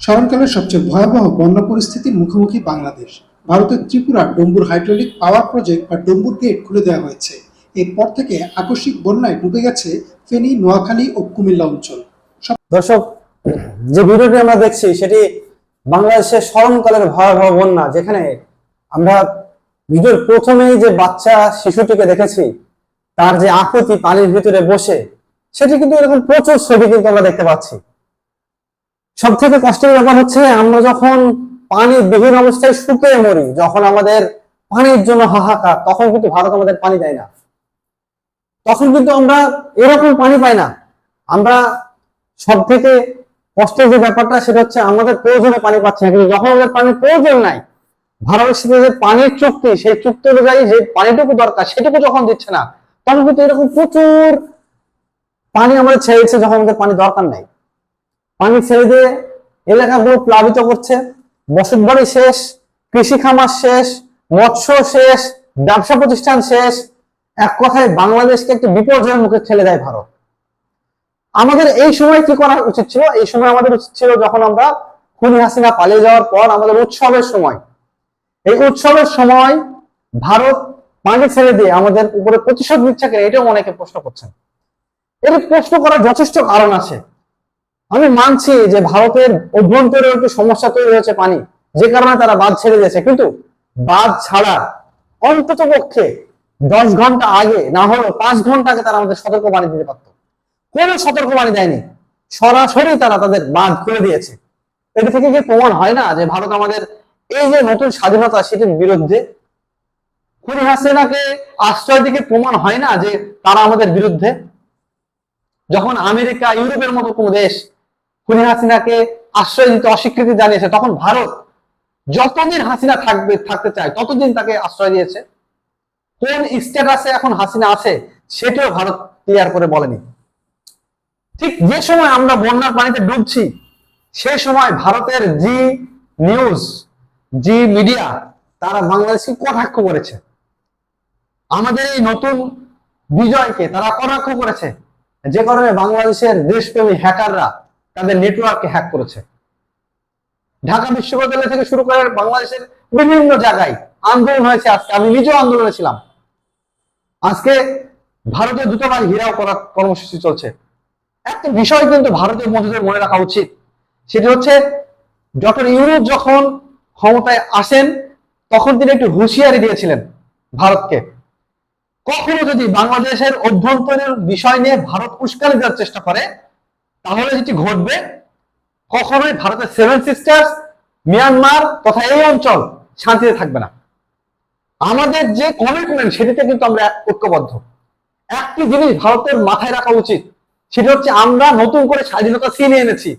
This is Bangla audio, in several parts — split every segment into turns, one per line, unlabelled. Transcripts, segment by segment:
স্মরণকালের সবচেয়ে ভয়াবহ বন্যা পরিস্থিতির মুখোমুখি বাংলাদেশ। ভারতের ত্রিপুরার ডম্বুর হাইড্রোলিক পাওয়ার প্রজেক্ট বা ডম্বুর গেট খুলে দেওয়া হয়েছে। এরপর থেকে আকস্মিক বন্যায় ডুবে গেছে ফেনী, নোয়াখালী ও কুমিল্লা অঞ্চল।
দর্শক, যে ভিডিওটি আমরা দেখছি, সেটি বাংলাদেশের স্মরণকালের ভয়াবহ বন্যা, যেখানে আমরা ভিডিওর প্রথমেই যে বাচ্চা, শিশুটিকে দেখেছি, তার যে আকৃতি পানির ভিতরে বসে, সেটি কিন্তু এরকম প্রচুর ছবি কিন্তু আমরা দেখতে পাচ্ছি। সব থেকে কষ্টের ব্যাপার হচ্ছে আমরা যখন পানি বিহীন অবস্থায় শুকিয়ে মরি, যখন আমাদের পানির জন্য হাহাকার, তখন কিন্তু ভারত আমাদের পানি দেয় না। তখন কিন্তু আমরা এরকম পানি পাই না। আমরা সব থেকে কষ্টের যে ব্যাপারটা, সেটা হচ্ছে আমাদের প্রয়োজনে পানি পাচ্ছি না। কিন্তু যখন আমাদের পানির প্রয়োজন নাই ভারতের সাথে যে পানির চুক্তি, সেই চুক্তি অনুযায়ী যে পানিটুকু দরকার, সেটুকু যখন দিচ্ছে না, তখন কিন্তু এরকম প্রচুর পানি আমাদের ছেড়ে দিচ্ছে যখন আমাদের পানি দরকার নাই। পানি ছেড়ে দিয়ে এলাকাগুলো প্লাবিত করছে। বসত বাড়ি শেষ, কৃষি খামার শেষ, মৎস্য শেষ, ব্যবসা প্রতিষ্ঠান শেষ। এক কথায় বাংলাদেশকে একটি বিপর্যয়ের মুখে ঠেলে দেয় ভারত। আমাদের এই সময় কি করা উচিত ছিল? এই সময় আমাদের উচিত ছিল যখন আমরা খুনি হাসিনা পালিয়ে যাওয়ার পর আমাদের উৎসবের সময়। এই উৎসবের সময় ভারত পানি ছেড়ে দিয়ে আমাদের উপরে প্রতিশোধ নিচ্ছে কিনা, এটাও অনেকে প্রশ্ন করছেন। এর প্রশ্ন করার যথেষ্ট কারণ আছে। আমি মানছি যে ভারতের অভ্যন্তরে একটু সমস্যা তৈরি হয়েছে পানি, যে কারণে তারা বাঁধ ছেড়ে দিয়েছে। কিন্তু বাঁধ ছাড়ার অন্তত পক্ষে দশ ঘণ্টা আগে, না হলেও পাঁচ ঘণ্টা আগে তারা আমাদের সতর্ক বাণী দিতে পারত। কোনো সতর্ক বাণী দেয়নি। সরাসরি তারা তাদের বাঁধ খুলে দিয়েছে। এটা থেকে কি প্রমাণ হয় না যে ভারত আমাদের এই যে নতুন স্বাধীনতা সেটির বিরুদ্ধে? খুনি হাসিনাকে আশ্রয় দিকে প্রমাণ হয় না যে তারা আমাদের বিরুদ্ধে? যখন আমেরিকা, ইউরোপের মতো কোনো দেশ খুনি হাসিনাকে আশ্রয় দিতে অস্বীকৃতি জানিয়েছে, তখন ভারত যতদিন হাসিনা থাকবে, থাকতে চায়, ততদিন তাকে আশ্রয় দিয়েছে। কোন স্ট্যাটাসে এখন হাসিনা আছে, সেটাও ভারত ক্লিয়ার করে বলেনি। ঠিক যে সময় আমরা বন্যার পানিতে ডুবছি, সে সময় ভারতের জি নিউজ জি মিডিয়া তারা বাংলাদেশকে কটাক্ষ করেছে। আমাদের এই নতুন বিজয়কে তারা কটাক্ষ করেছে। যে কারণে বাংলাদেশের দেশপ্রেমী হ্যাকাররা তাদের নেটওয়ার্ককে হ্যাক করেছে। ঢাকা বিশ্ববিদ্যালয় থেকে শুরু করে বাংলাদেশের বিভিন্ন জায়গায় আন্দোলন হয়েছে আজকে। আমি নিজেও আন্দোলনে ছিলাম। আজকে ভারতীয় দূতাবাস ঘেরাও করার কর্মসূচি চলছে। একটা বিষয় কিন্তু ভারতীয় বন্ধুদের মনে রাখা উচিত। সেটি হচ্ছে, ডক্টর ইউনুস যখন ক্ষমতায় আসেন, তখন তিনি একটু হুঁশিয়ারি দিয়েছিলেন ভারতকে। কখনো যদি বাংলাদেশের অভ্যন্তরীণ বিষয় নিয়ে ভারত উস্কানি দেওয়ার চেষ্টা করে তাহলে যেটি ঘটবে, কখনোই ভারতের সেভেন সিস্টার্স মিয়ানমার তথা এই অঞ্চল শান্তিতে থাকবে না। আমাদের যে কমিটমেন্ট সেটিতে কিন্তু আমরা ঐক্যবদ্ধ। একটি জিনিস ভারতের মাথায় রাখা উচিত, সেটা হচ্ছে আমরা নতুন করে স্বাধীনতা ছিনিয়ে এনেছি।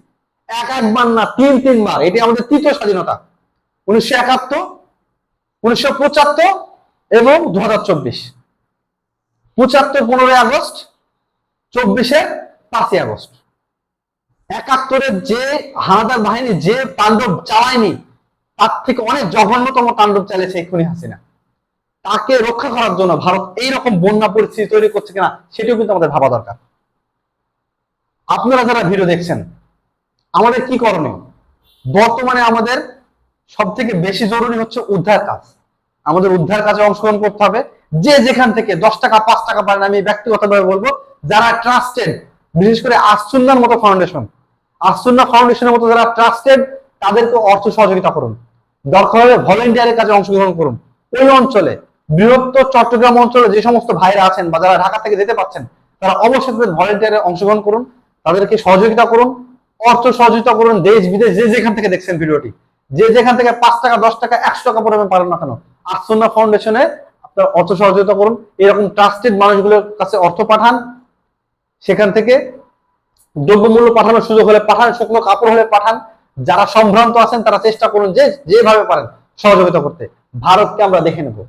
এক একবার না, তিন, তিনবার। এটি আমাদের তৃতীয় স্বাধীনতা। উনিশশো একাত্তর, উনিশশো পঁচাত্তর এবং দু হাজার চব্বিশ। পঁচাত্তর, পনেরোই আগস্ট, চব্বিশে পাঁচই আগস্ট। একাত্তরের যে হানাদার বাহিনী, যে তাণ্ডব চালায়নি, তার থেকে অনেক জঘন্যতম তাণ্ডব চালিয়েছে এক্ষুনি হাসিনা। তাকে রক্ষা করার জন্য ভারত এইরকম বন্যা পরিস্থিতি তৈরি করছে কিনা, সেটিও কিন্তু আমাদের ভাবা দরকার। আপনারা যারা ভিডিও দেখছেন, আমাদের কি করণীয়? বর্তমানে আমাদের সব থেকে বেশি জরুরি হচ্ছে উদ্ধার কাজ। আমাদের উদ্ধার কাজে অংশগ্রহণ করতে হবে। যে যেখান থেকে দশ টাকা, পাঁচ টাকা পারেন, আমি ব্যক্তিগতভাবে বলব, যারা ট্রাস্টেড বিশেষ করে আসুন্নার মতো ফাউন্ডেশন আসুন্না ফাউন্ডেশনের মতো যারা ট্রাস্টেড তাদেরকে অর্থ সহযোগিতা করুন। দরকার হলে ভলেন্টিয়ারের কাজে অংশগ্রহণ করুন। ওই অঞ্চলে বৃহত্তর চট্টগ্রাম অঞ্চলে যে সমস্ত ভাইরা আছেন বা যারা ঢাকা থেকে যেতে পারছেন, তারা অবশ্যই তাদের ভলেন্টিয়ারে অংশগ্রহণ করুন, তাদেরকে সহযোগিতা করুন, অর্থ সহযোগিতা করুন দেশ বিদেশ যে যেখান থেকে দেখছেন ভিডিওটি। যে যেখান থেকে পাঁচ টাকা, দশ টাকা, একশো টাকা পরিমাণ পারেন না কেন আসন্না ফাউন্ডেশনে আপনার অর্থ সহযোগিতা করুন। এরকম ট্রাস্টেড মানুষগুলোর কাছে অর্থ পাঠান। সেখান থেকে দ্রব্যমূল্য পাঠানোর সুযোগ হলে পাঠান, শুকনো কাপড় হলে পাঠান। যারা সম্ভ্রান্ত আছেন, তারা চেষ্টা করুন যে যেভাবে পারেন সহযোগিতা করতে। ভারতকে আমরা দেখে নেব।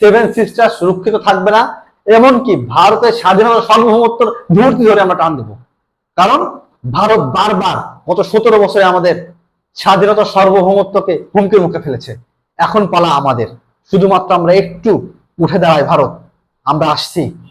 সেভেন সিস্টার সুরক্ষিত থাকবে না, এমনকি ভারতের স্বাধীনতা সার্বভৌমত্বর মূর্তি ধরে আমরা টান দেব। কারণ ভারত বারবার গত সতেরো বছরে আমাদের স্বাধীনতা সার্বভৌমত্বকে হুমকির মুখে ফেলেছে। এখন পালা আমাদের। শুধুমাত্র আমরা একটু উঠে দাঁড়াই ভারত। আমরা আসছি।